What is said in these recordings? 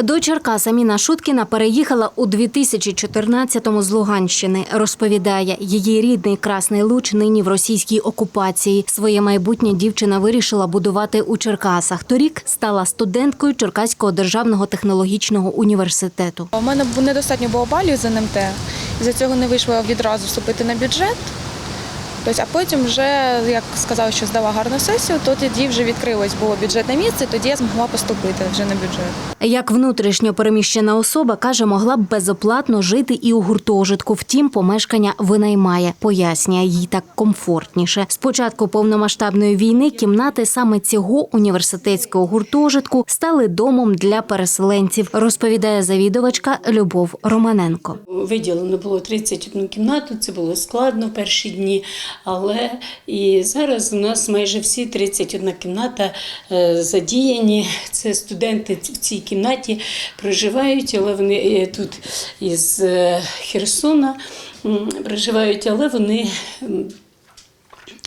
До Черкаса Міна Шуткіна переїхала у 2014-му з Луганщини. Розповідає, її рідний Красний Луч нині в російській окупації. Своє майбутнє дівчина вирішила будувати у Черкасах. Торік стала студенткою Черкаського державного технологічного університету. У мене недостатньо було балів з НМТ, за цього не вийшло відразу вступити на бюджет. Тобто, а потім вже, як сказала, що здала гарну сесію, то тоді вже відкрилось було бюджетне місце, тоді я змогла поступити вже на бюджет. Як внутрішньо переміщена особа каже, могла б безоплатно жити і у гуртожитку. Втім, помешкання винаймає. Пояснює їй так комфортніше. З початку повномасштабної війни кімнати саме цього університетського гуртожитку стали домом для переселенців. Розповідає завідувачка Любов Романенко. Виділено було 31 кімнату, це було складно перші дні, але і зараз у нас майже всі 31 кімната е, задіяні. Це студенти в цій кімнаті проживають, але вони е, тут із е, Херсона проживають, але вони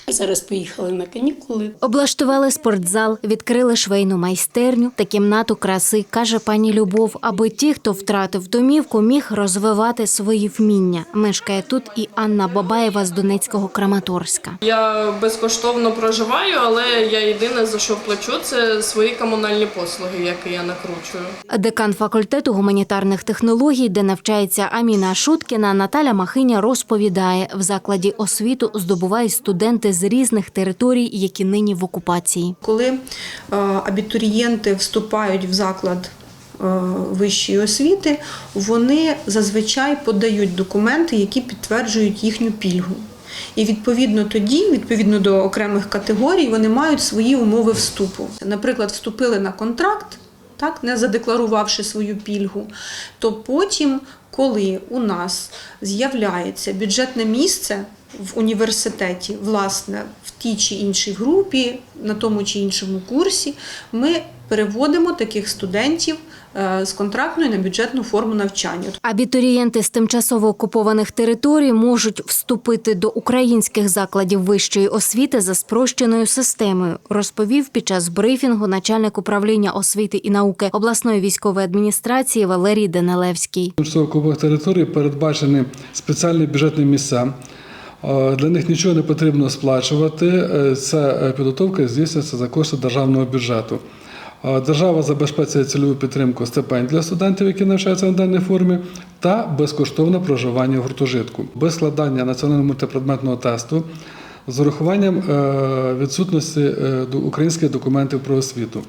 зараз поїхали на канікули. Облаштували спортзал, відкрили швейну майстерню та кімнату краси, каже пані Любов, аби ті, хто втратив домівку, міг розвивати свої вміння. Мешкає тут і Анна Бабаєва з Донецького Краматорська. Я безкоштовно проживаю, але я єдине за що плачу, це свої комунальні послуги, які я накручую. Декан факультету гуманітарних технологій, де навчається Аміна Шуткіна, Наталя Махиня розповідає, в закладі освіту здобувають студенти з різних територій, які нині в окупації. Коли е, абітурієнти вступають в заклад е, вищої освіти, вони зазвичай подають документи, які підтверджують їхню пільгу. І відповідно тоді, відповідно до окремих категорій, вони мають свої умови вступу. Наприклад, вступили на контракт, так, не задекларувавши свою пільгу, то потім, коли у нас з'являється бюджетне місце в університеті, власне, в тій чи іншій групі, на тому чи іншому курсі, ми переводимо таких студентів е, з контрактної на бюджетну форму навчання. Абітурієнти з тимчасово окупованих територій можуть вступити до українських закладів вищої освіти за спрощеною системою, розповів під час брифінгу начальник управління освіти і науки обласної військової адміністрації Валерій Данилевський. Тимчасово окупованих територій передбачені спеціальні бюджетні місця. Е, Для них нічого не потрібно сплачувати. Е, Ця підготовка здійснюється за кошти державного бюджету. Держава забезпечує цільову підтримку стипендій для студентів, які навчаються на даній формі, та безкоштовне проживання в гуртожитку без складання національного мультипредметного тесту з урахуванням е, відсутності е, українських документів про освіту.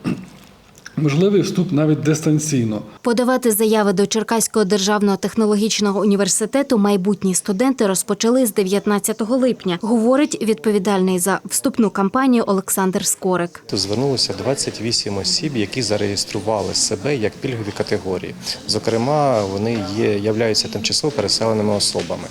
Можливий вступ навіть дистанційно. Подавати заяви до Черкаського державного технологічного університету майбутні студенти розпочали з 19 липня, говорить відповідальний за вступну кампанію Олександр Скорик. Звернулося 28 осіб, які зареєстрували себе як пільгові категорії. Зокрема, вони є являються тимчасово переселеними особами.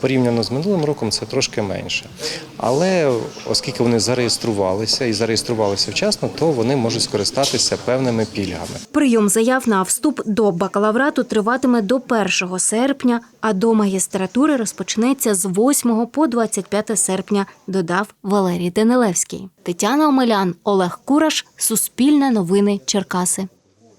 Порівняно з минулим роком це трошки менше. Але оскільки вони зареєструвалися і зареєструвалися вчасно, то вони можуть скористатися певними пільгами. Прийом заяв на вступ до бакалаврату триватиме до 1 серпня, а до магістратури розпочнеться з 8 по 25 серпня, додав Валерій Данилевський. Тетяна Омелян, Олег Кураш, Суспільне новини Черкаси.